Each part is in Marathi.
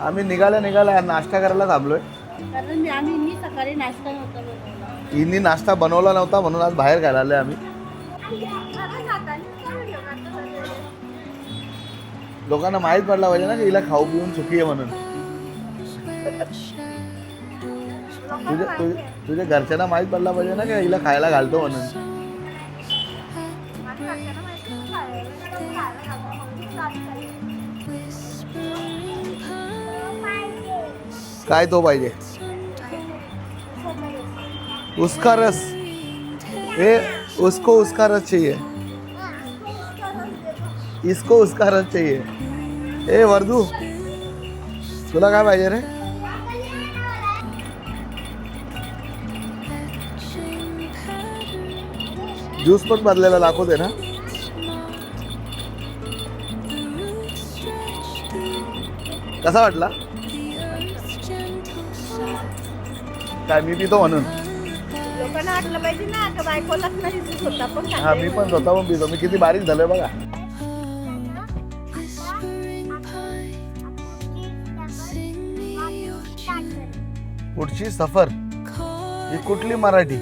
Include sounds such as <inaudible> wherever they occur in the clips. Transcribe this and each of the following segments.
आम्ही निघाल्या निघाल्या नाश्ता करायला थांबलोय. कारण मी आम्ही मी सकाळी नाश्ता नव्हता बनवला. हिनी नाश्ता बनवला नव्हता म्हणून आज बाहेर आलोय आम्ही. लोकांना माहीत पडला पाहिजे ना की हिला खाऊ पिऊन सुखी आहे म्हणून. तुझ्या तुझ्या- तुझ्या घरच्यांना माहीत पडला पाहिजे ना की हिला खायला घालतो म्हणून. काय तो पाहिजे? उसका रस. ए, उसको उसका रस चाहिए. इसको उसका रस चाहिए. ए, वर्दू, तुला काय पाहिजे रे? ज्यूस पण बदलायला दाखवते ना? कसा वाटला? काय मी पितो म्हणून. लोकांना वाटलं पाहिजे ना का बायकोलाच नाही दिसत होता पण हा मी पण स्वतः पण पितो. मी किती बारीक झालोय बघा. पुढची सफर ही कुठली मराठी?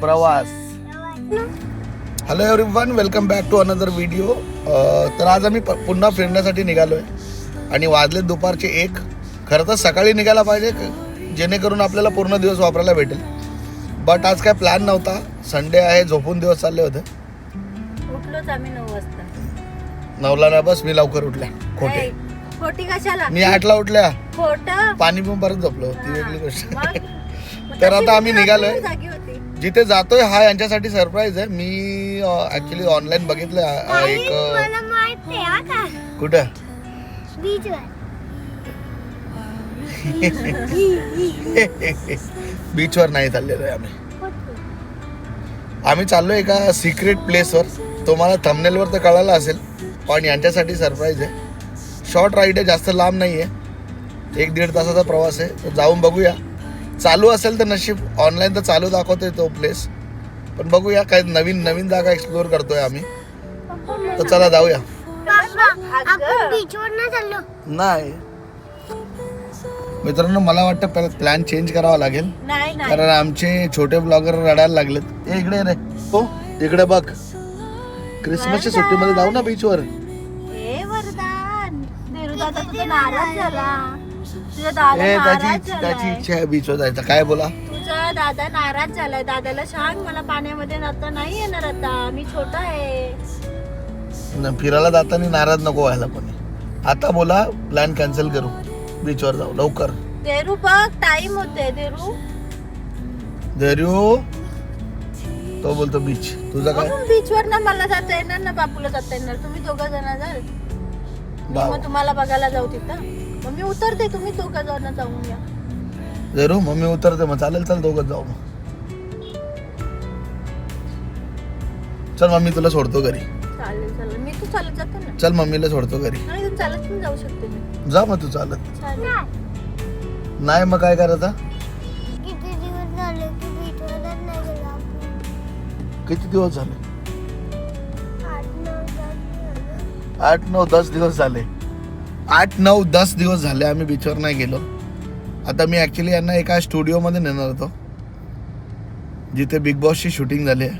प्रवास. Hello everyone welcome back to another video तर आज आम्ही प- पुन्हा फिरण्यासाठी निघालो आहे आणि वाजले दुपारचे एक. खरं तर सकाळी निघायला पाहिजे जेणेकरून आपल्याला पूर्ण दिवस वापरायला भेटेल. बट आज काय प्लॅन नव्हता. संडे आहे झोपून दिवस चालले होते. उठलोच आम्ही नऊ वाजता. नवला ना बस मी लवकर उठल्या. खोटे. ए, खोटी कशाला? मी आठला उठल्या. खोट? पाणी पिऊन परत झोपलो ती वेगळी गोष्ट. <laughs> तर आता आम्ही निघालोय. जिथे जातोय हा यांच्यासाठी सरप्राईज आहे. मी ऍक्च्युली ऑनलाईन बघितलं. एक कुठं? <laughs> बीचवर नाही चाललेलो आहे आम्ही. आम्ही चाललोय एका सिक्रेट प्लेसवर तुम्हाला थंबनेलवर तर कळालं असेल पण यांच्यासाठी सरप्राईज आहे. शॉर्ट राईड आहे जास्त लांब नाही आहे एक दीड तासाचा प्रवास आहे तर जाऊन बघूया. चालू असेल तर नशीब ऑनलाईन तर चालू दाखवतोय तो प्लेस पण बघूया काय नवीन नवीन जागा एक्सप्लोअर करतोय आम्ही. तर चला जाऊया. चाललो. नाही. मित्रांनो मला वाटतं पहिला प्लॅन चेंज करावा लागेल. नाही नाही. कारण आमचे छोटे ब्लॉगर रडायला लागलेत. ए इकडे रे. हो इकडे बघ. क्रिसमसच्या सुट्टीमध्ये जाऊ ना बीचवर ए वरदान. देरू दादा तुझा नाराज झाला. तुझा दादा ए नाराज त्याची त्याची झालाय इच्छा आहे बीचवर जायचं. काय बोला? तुझा दादा नाराज झालाय. दादाला सांग मला पाण्यामध्ये आता नाही येणार आता. मी छोटा आहे. न- फिरायला जाताना नाराज नको व्हायला पण आता बोला प्लॅन कॅन्सल करू. बीचवर जाऊ. लवकर. देरू बघ टाइम होते देरू. धैर्य तो बोलतो बीच तुझं काय? बीचवर ना मला जाता येणार ना बापूला जाता येणार. तुम्ही दोघं जण जाल बाव. मग तुम्हाला बघायला जाऊ तिथं. मग मी उतरते तुम्ही दोघं जण जाऊन या. धैर्य मम्मी उतरते. मग चालेल चल दोघं जाऊ मग. चल मम्मी तुला सोडतो घरी. चालेल चालेल. मी तू चालत जाते ना. चल मम्मीला सोडतो घरी. नाही इथून चालत पण जाऊ शकते मी. जा मग तू चालत. नाही मग काय करायचं? किती दिवस झाले की बीचवरच नाही गेलो आपण? किती दिवस झाले? आठ नऊ दस आठ नऊ दस दिवस झाले. आठ नऊ दस दिवस झाले आम्ही बीचवर नाही गेलो. आता मी ॲक्च्युली यांना एका स्टुडिओमध्ये नेणार होतो. जिथे बिग बॉसची शूटिंग झाली आहे.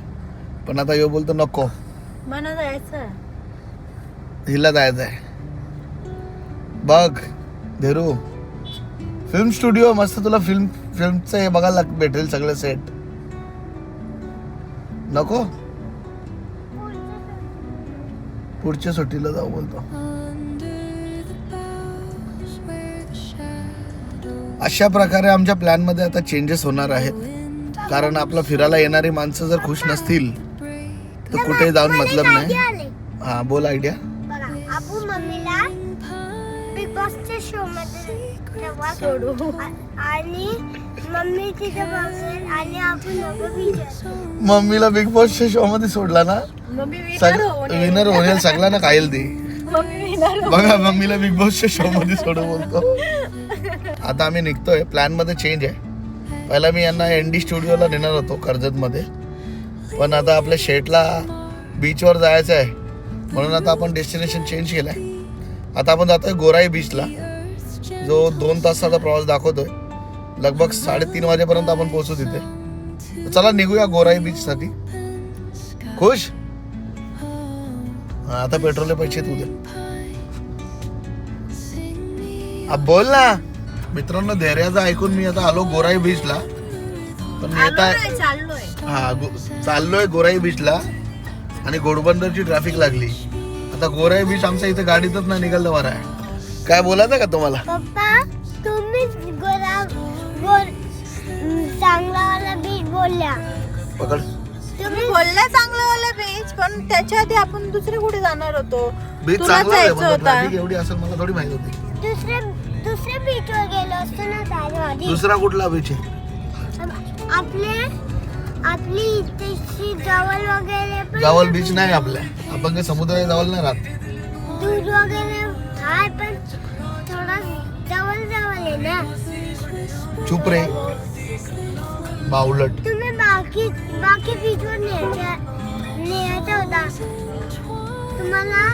पण आता यो बोलतो नको. मला जायचं हिला जायचं आहे बघ. धीरू फिल्म स्टुडिओ मस्त तुला फिल्म फिल्मचं हे बघायला भेटेल सगळं सेट नको? पुढच्या सुट्टीला जाऊ बोलतो. अशा प्रकारे आमच्या प्लॅनमध्ये आता चेंजेस होणार आहेत. कारण आपलं फिरायला येणारी माणसं जर खुश नसतील तर कुठे जाऊन मतलब नाही. हा बोल आयडिया बॉसच्या शो मध्ये सोडू. आणि मम्मी तिथे आणि आपण दोघं मम्मीला बिग बॉसच्या शो मध्ये सोडला ना? विनर होईल सगळ्यांना खाईल ती. बघा मम्मीला बिग बॉसच्या शो मध्ये सोडू बोलतो. आता आम्ही निघतोय. प्लॅनमध्ये चेंज आहे. पहिला मी यांना एन डी स्टुडिओला नेणार होतो कर्जत मध्ये पण आता आपल्या शेटला बीचवर जायचं आहे. म्हणून आता आपण डेस्टिनेशन चेंज केलंय. आता आपण जातोय गोराई बीचला जो दोन तासाचा प्रवास दाखवतोय. लगभग साडेतीन वाजेपर्यंत आपण पोहोचू तिथे. चला निघूया गोराई बीच साठी. खुश? हा, आता पेट्रोलचे पैसे तू दे. अब बोल ना. मित्रांनो धैर्याचं ऐकून मी आता आलो गोराई बीचला पण मी आता हा चाललोय गोराई बीचला आणि घोडबंदरची ट्रॅफिक लागली. आता गोराई बीच आमच्या इथे गाडीतच नाही निघालं बरं आहे काय बोलायचं का तुम्हाला? पप्पा तुम्हीच गोरा गोर चांगलावाला बीच बोलल्या. पकड. तुम्ही बोलला चांगलं वाला बीच पण त्याच्या आधी आपण दुसरे कुठे जाणार होतो? बीच तुला चांगला आहे जायचं पण होता. ट्रॅफिक एवढी असेल मला थोडी माहिती होती. दुसऱ्या दुसऱ्या बीचवर गेलो असतो ना आधी. दुसरा कुठला बीच आहे? आपले आपली इथेची जवळ वगैरे पण जावल बीच नाही आपल्या. आपण काही समुद्र जवळ नाही राहत. दूध वगैरे हाय पण थोडा जवळ जवळ आहे ना. चुप रे. बावलट तुम्ही बाकी बाकी बीचवर न्यायच्या न्यायचा होता. तुम्हाला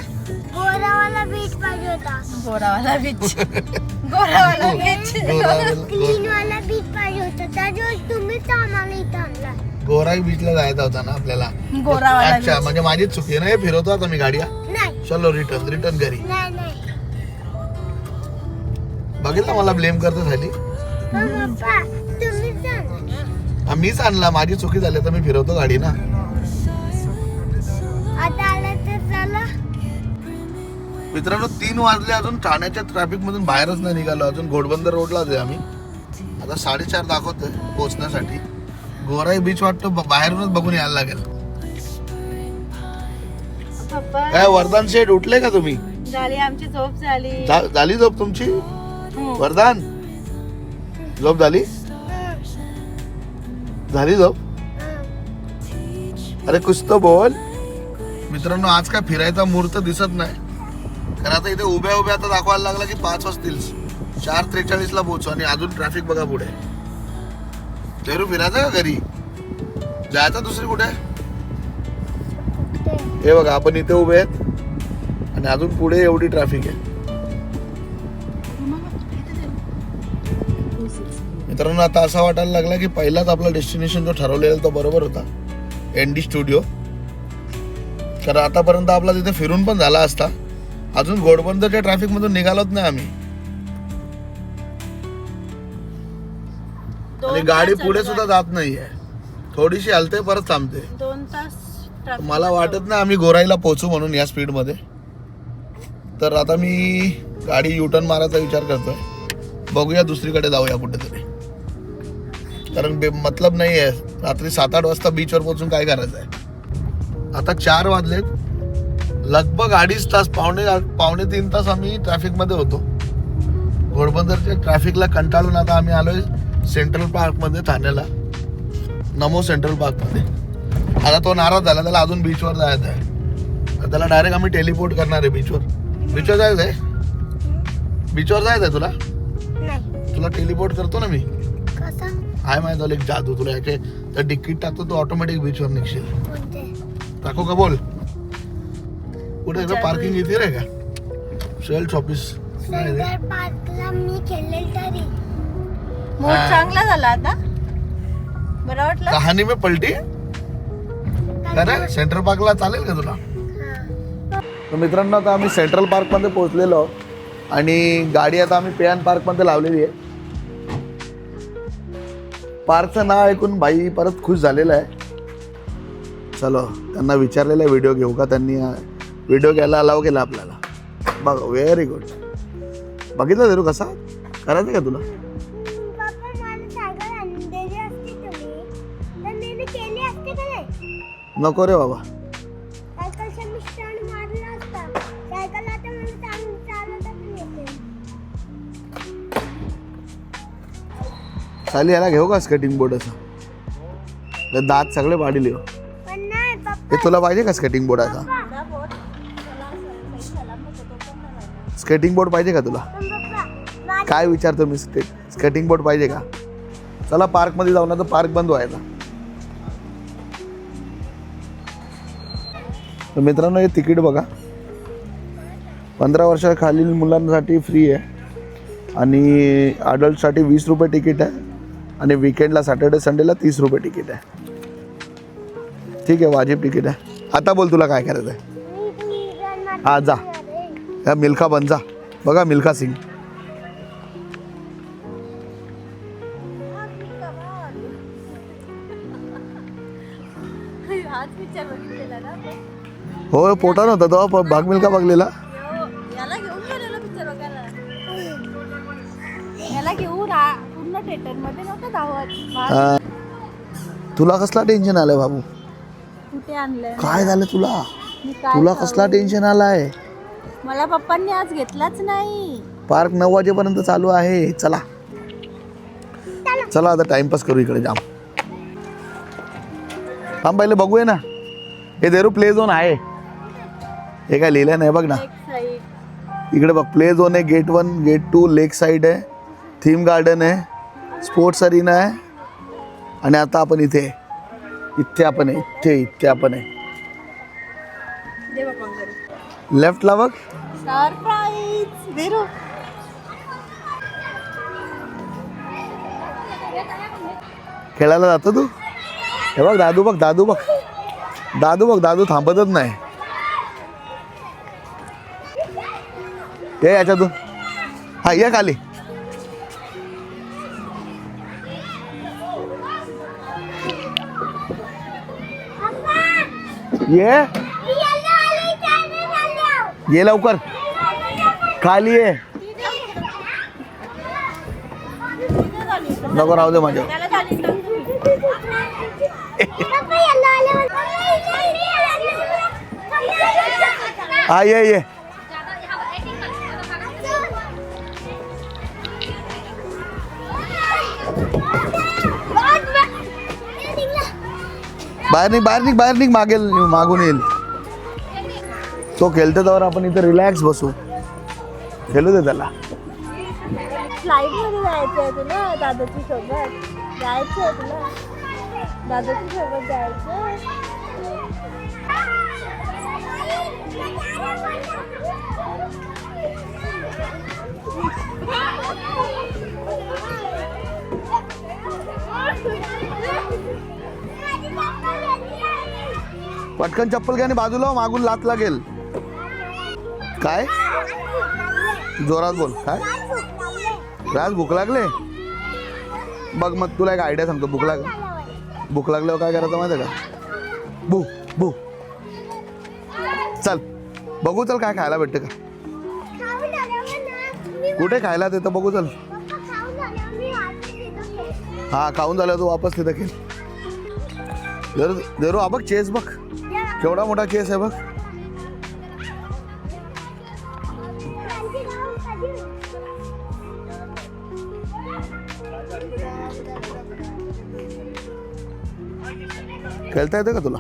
गोरावाला बीच पाहिजे होता. गोरावाला बीच गोरावाला बीच गोरा- क्लीन वाला बीच पाहिजे होता. त्याच्यावर तुम्हीच आम्हाला इथं आणला. गोराई बीचला जायचा होता ना आपल्याला. गोरावाला अच्छा म्हणजे माझीच चुकी आहे ना हे फिरवतो आता मी गाडी हा. नाही. चलो रिटर्न रिटर्न घरी. नाही नाही. बघितलं मला ब्लेम करतो झाली? पण पप्पा हा, मीच आणला माझी चुकी झाली तर मी फिरवतो गाडी ना. आता आलं तर चला. मित्रांनो तीन वाजले अजून ठाण्याच्या ट्रॅफिक मधून बाहेरच नाही निघालो अजून घोडबंदर रोडलाच आहे आम्ही. आता साडेचार दाखवतोय पोहोचण्यासाठी. गोराई बीच वाटतं बाहेरूनच बघून यायला लागेल. काय वरदान शेठ उठले का तुम्ही? झाली आमची झोप झाली. झा- झाली झोप तुमची? हो. वरदान? झोप झाली? झाली झोप? अरे कुछ तो बोल. मित्रांनो आज काय फिरायचा मुहूर्त दिसत नाही. कारण आता इथे उभ्या उभ्या आता दाखवायला लागला की पाच वाजतील. चार त्रेचाळीस ला पोहोचू आणि अजून ट्रॅफिक बघा पुढे. तेरू फिरायचं का घरी. जायचं दुसरी कुठे? हे बघा आपण इथे उभे आहेत. आणि अजून पुढे एवढी ट्रॅफिक आहे. मित्रांनो आता असा वाटायला लागला की पहिलाच आपला डेस्टिनेशन जो ठरवलेला तो बरोबर होता. एन डी स्टुडिओ कारण आतापर्यंत आपला तिथे फिरून पण झाला असता. अजून घोडबंदरच्या ट्रॅफिक मधून निघालोच नाही आम्ही. दोन आणि गाडी तास पुढे सुद्धा जात नाहीये. थोडीशी हलते परत थांबते. दोन तास traffic मला मध्ये वाटत नाही आम्ही गोराईला पोहोचू म्हणून या स्पीडमध्ये तर आता मी गाडी युटर्न मारायचा विचार करतोय. बघूया दुसरीकडे जाऊया कुठेतरी. कारण बे- मतलब नाही आहे रात्री सात आठ वाजता बीचवर पोहोचून काय करायचं आहे आता चार वाजलेत. लगभग अडीच तास पावणे पावणे तीन तास आम्ही ट्रॅफिकमध्ये होतो. घोडबंदरच्या ट्रॅफिकला कंटाळून आता आम्ही आलोय. सेंट्रल पार्कमध्ये ठाण्याला. नमो सेंट्रल पार्कमध्ये आता तो नाराज झाला त्याला अजून बीचवर जायचं आहे. त्याला डायरेक्ट आम्ही टेलिपोर्ट करणार आहे बीचवर बीचवर जायचं आहे? बीचवर जायचं आहे तुला? तुला टेलिपोर्ट करतो ना मी. आहे माहिती झालं एक जादू तुला याचे. तर तिकीट टाकतो तू ऑटोमॅटिक बीचवर निघशील. टाकू का बोल? कुठे पार्किंग इथे रे का? सेल्स ऑफिस मी मूड हा. चांगला झाला आता. बरं वाटलं? कहाणी में पलटी? अरे सेंट्रल पार्कला चालेल का तुला? हा. तर मित्रांनो आता आम्ही सेंट्रल पार्कमध्ये पोहोचलेलो. आहोत आणि गाडी आता आम्ही पेयान पार्कमध्ये लावलेली आहे. पार्कचं नाव ऐकून भाई परत खुश झालेला आहे. चलो त्यांना विचारलेला व्हिडिओ घेऊ का? त्यांनी व्हिडिओ घ्यायला अलाव केला आपल्याला. बघ व्हेरी गुड बघितलं धरू कसा? करायचं का तुला? चालवता पण येते. चालेल याला घेऊ का स्केटिंग बोर्ड असं? दात सगळे पाडील हे. पप्पा तुला पाहिजे का स्केटिंग बोर्ड असा स्केटिंग बोर्ड पाहिजे का तुला? काय विचारतो मी स्के स्केटिंग बोर्ड पाहिजे का? चला पार्कमध्ये जाऊ ना तर पार्क बंद व्हायला. तर मित्रांनो हे तिकीट बघा. पंधरा वर्षाखालील मुलांसाठी फ्री आहे. आणि अडल्टसाठी वीस रुपये तिकीट आहे. आणि विकेंडला सॅटर्डे संडेला तीस रुपये तिकीट आहे. ठीक आहे वाजिब तिकीट आहे. आता बोल तुला काय करायचं आहे हा जा. ह्या मिल्खा बन जा. बघा मिल्खा सिंग. थिएटरमध्ये नव्हतं धावत. बाहेर हा. तुला कसला टेन्शन आलंय बाबू? काय झालं तुला? तुला? कसला टेन्शन आलाय? मला पप्पांनी आज घेतलाच नाही. पार्क नऊ वाजेपर्यंत चालू आहे. चला. चला. आता टाइमपास करू इकडे जाम. थांब पहिले बघूया ना. हे देरू प्ले झोन आहे. हे काय लिहिलं नाही बघ ना. इकडे बघ प्ले झोन आहे gate one gate two lake side आहे थीम गार्डन आहे स्पोर्ट्स अरिना आहे आणि आता आपण इथे. इथे आपण आहे इथे इथे आपण आहे. लेफ्टला बघ खेळायला जातो तू? हे बघ दादू बघ दादू बघ. दादू बघ दादू थांबतच नाही. ये याच्यातून हा ये खाली. ये? ये लवकर. खाली ये. नको राहू दे माझ्या <laughs> हा ये ये. बाहेर निघ बाहेर निघ बाहेर निघ मागेल मागून येईल. तो खेळतो त्यावर आपण इथे रिलॅक्स बसू. खेळू दे त्याला. फ्लाईटमध्ये जायचं आहे तुला दादाची सोबत. जायचं आहे तुला. दादाची सोबत जायचं पटकन चप्पल घ्या आणि बाजूला मागून लात लागेल. काय? जोरात बोल. काय? राज भूक लागले? बघ मग तुला एक आयडिया सांगतो. भूक लाग भूक लागल्यावर काय करायचं माहिती आहे का? भू भू. चल. बघू चल काय खायला भेटतं का. कुठे खायला ते तर बघू चल. हा खाऊन झालं तू वापस तिथं खेळ. जरू जरू बघ चेस बघ. केवढा मोठा केस आहे बघ. खेळता येतं का तुला?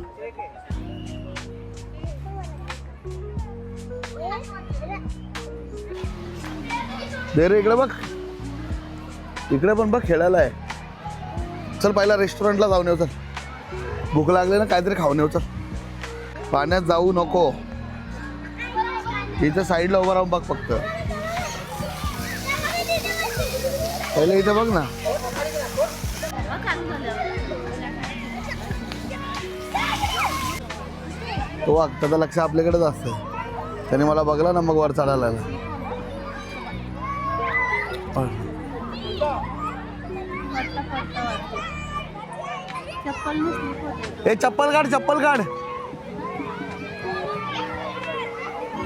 दे रे इकडे बघ. इकडे पण बघ खेळायला आहे. चल पहिला रेस्टॉरंटला जाऊन येऊ चल. भूक लागली ना काहीतरी खाऊन येऊ चल. पाण्यात जाऊ नको. इथं साईडला उभं राहून बघ फक्त. पहिले इथे बघ ना. तो बघ त्याचं लक्ष आपल्याकडेच असतं. त्याने मला बघला ना मग वर चढायला. ए चप्पल काढ चप्पल काढ.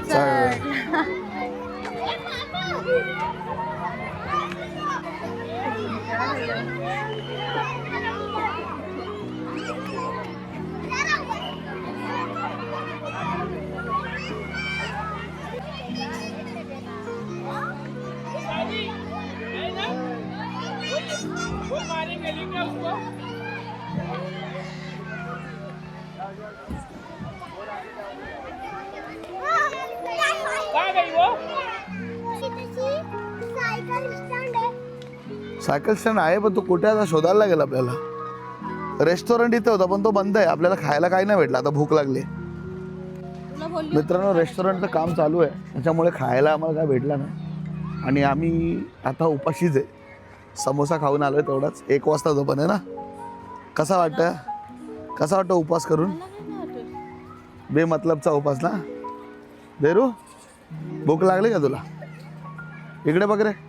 चल. <laughs> सायकल स्टँड आहे पण तो कुठे आता शोधायला लागेल आपल्याला. रेस्टॉरंट इथे होता पण तो बंद आहे. आपल्याला खायला काही नाही भेटलं. आता भूक लागली. मित्रांनो रेस्टॉरंटचं काम चालू आहे. त्याच्यामुळे खायला आम्हाला काय भेटलं नाही. आणि आम्ही आता उपाशीच आहे. समोसा खाऊन आलोय तेवढाच. एक वाजता जो पण आहे ना? कसा वाटतं? कसा वाटतं उपास करून. बेमतलबचा उपास ना? देरू? भूक लागली का तुला? इकडे बघ रे.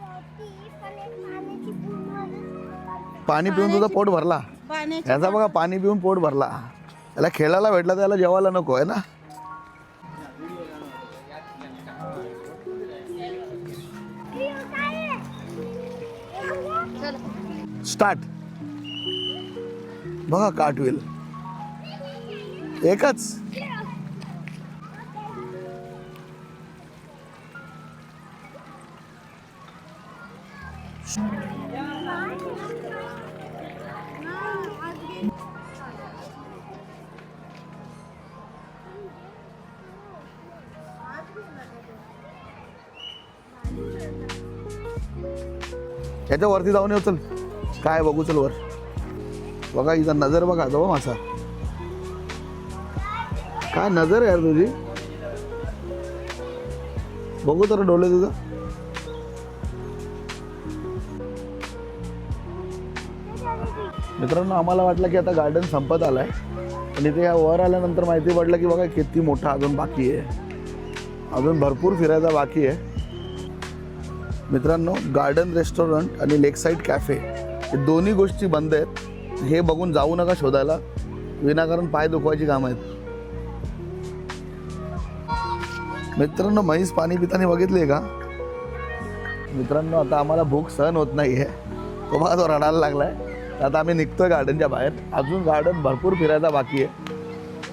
पाणी पिऊन तुझं पोट भरला. पाण्याची ह्याचा बघा पाणी पिऊन पोट भरला. त्याला खेळायला भेटला त्याला जेवायला नको आहे ना. स्टार्ट बघा कार्टविल एकच. याच्या वरती जाऊन येऊ चल. काय बघू चल वर. बघा इथं नजर बघा जाऊ मासा काय नजर आहे यार तुझी? बघू तर डोले तुझं. मित्रांनो आम्हाला वाटलं की आता गार्डन संपत आलाय. पण इथे या वर आल्यानंतर माहिती पडलं की बघा किती मोठा अजून बाकी आहे. अजून भरपूर फिरायचा बाकी आहे. मित्रांनो गार्डन रेस्टॉरंट आणि लेक साईड कॅफे हे दोन्ही गोष्टी बंद आहेत. हे बघून जाऊ नका शोधायला. विनाकारण पाय दुखवायची काम आहेत. मित्रांनो म्हैस पाणी पिताना बघितले का? मित्रांनो आता आम्हाला भूक सहन होत नाही आहे तो बघा तो रडायला लागलाय. आहे आता आम्ही निघतोय गार्डनच्या बाहेर. अजून गार्डन भरपूर फिरायचा बाकी आहे.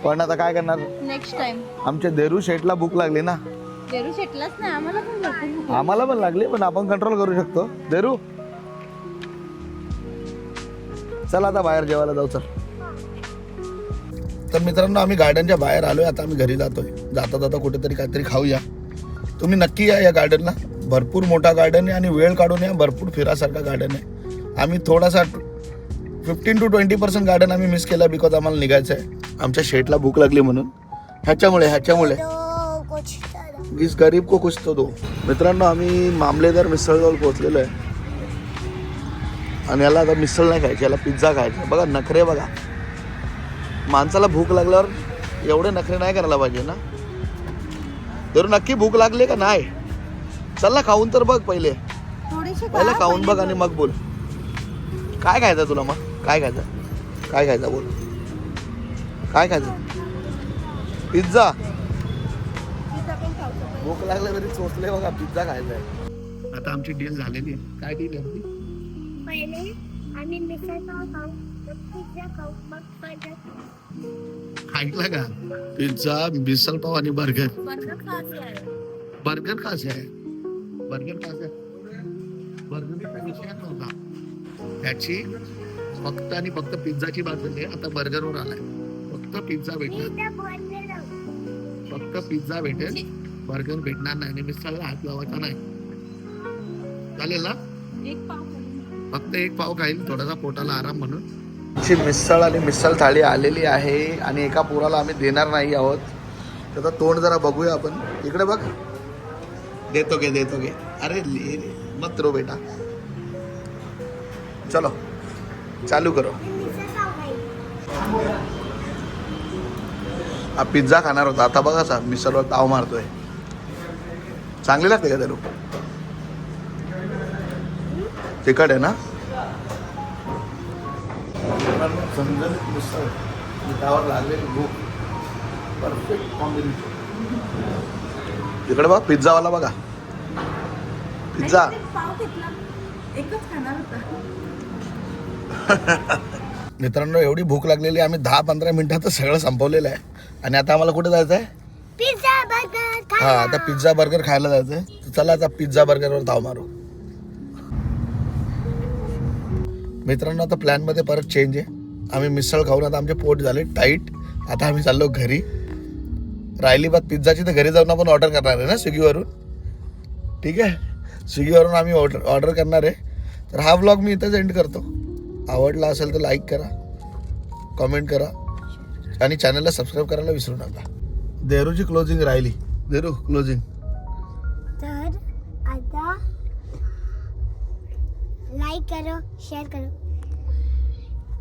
पण आता काय करणार? नेक्स्ट टाइम आमच्या देरू शेटला भूक लागली ना. देरू शेटलाच नाही आम्हाला पण भरपूर भूक लागली. आम्हाला पण लागली पण आपण कंट्रोल करू शकतो. देरू? चल आता बाहेर जेवायला जाऊ चल. तर मित्रांनो आम्ही गार्डनच्या बाहेर आलोय आता आम्ही घरी जातोय. जाता जाता कुठेतरी काहीतरी खाऊया. तुम्ही नक्की या या गार्डनला भरपूर मोठा गार्डन आहे आणि वेळ काढून या भरपूर फिरासारखा गार्डन आहे. आम्ही थोडासा fifteen to twenty percent garden आम्ही मिस केला बिकॉज आम्हाला निघायचं आहे. आमच्या शेटला भूक लागली म्हणून. ह्याच्यामुळे ह्याच्यामुळे. इस गरीब को कुछ तो दो. मित्रांनो आम्ही मामलेदार मिसळजवळ पोहोचलेलो आहे. आणि याला आता मिसळ नाही खायची याला पिझ्झा खायचा बघा नखरे बघा. माणसाला भूक लागल्यावर एवढे नखरे नाही करायला पाहिजे ना? तर नक्की भूक लागली का नाही? चल ना खाऊन तर बघ पहिले. पहिले खाऊन बघ आणि मग बोल. काय खायचं तुला मग? काय खायचं? काय खायचं बोल. काय खायचं? पिझ्झा. भूक लागल्या तरी चोचले बघा पिझ्झा खायचा आहे. आता आमची डील झालेली आहे. काय डील आहे? पहिले आम्ही मिसळ पाव खाऊ मग पिझ्झा खाऊ मग बर्गर ऐकलं का? पिझ्झा मिसळ पाव आणि बर्गर. बर्गर खायचं आहे. बर्गर खायचं आहे. बर्गर खायचं आहे. नव्हता. त्याची फक्त आणि फक्त पिझ्झाची बाजू आहे आता बर्गरवर आलाय. फक्त पिझ्झा भेटेल. फक्त पिझ्झा भेटेल. बर्गर भेटणार नाही आणि मिसळला हात लावायचा नाही. चालेल ना? एक पाव खाऊन. फक्त एक पाव खाईल थोडासा पोटाला आराम म्हणून. ची मिसळ आणि मिसळ थाळी आलेली आहे आणि एका पोराला आम्ही देणार नाही आहोत. त्याचं तोंड जरा बघूया आपण. इकडे बघ. देतो घे देतो घे अरे ले. मत रो बेटा. चलो. चालू करो. हा पिझ्झा खाणार होता. आता बघा सा मिसळवर ताव मारतोय. चांगली लागते का त्याला? तिखट आहे ना? झणझणीत मिसळ मिठावर लागलेली भूक परफेक्ट कॉम्बिनेशन बघ पिझ्झावाला बघा. पिझ्झा एकच खाणार होता. <laughs> मित्रांनो एवढी भूक लागलेली आम्ही दहा पंधरा मिनिटात सगळं संपवलेलं आहे. आणि आता आम्हाला कुठे जायचं आहे? पिझ्झा बर्गर हा आता पिझ्झा बर्गर खायला जायचंय. तर चला आता पिझ्झा बर्गरवर धाव मारू. मित्रांनो आता प्लॅनमध्ये परत चेंज आहे. आम्ही मिसळ खाऊन आता आमचे पोट झाले टाईट आता आम्ही चाललो घरी. राहिली बात पिझ्झाची तर घरी जाऊन आपण ऑर्डर करणार आहे ना स्विगीवरून? ठीक आहे? स्विगीवरून आम्ही ऑर्डर ऑर्डर करणार आहे. तर हा व्लॉग मी इथंच एंड करतो. आवडला असेल तर लाईक करा कमेंट करा आणि चॅनलला सबस्क्राईब करायला विसरू नका. देरूची क्लोजिंग राहिली. देरू क्लोजिंग तर आता लाईक करो शेअर करो.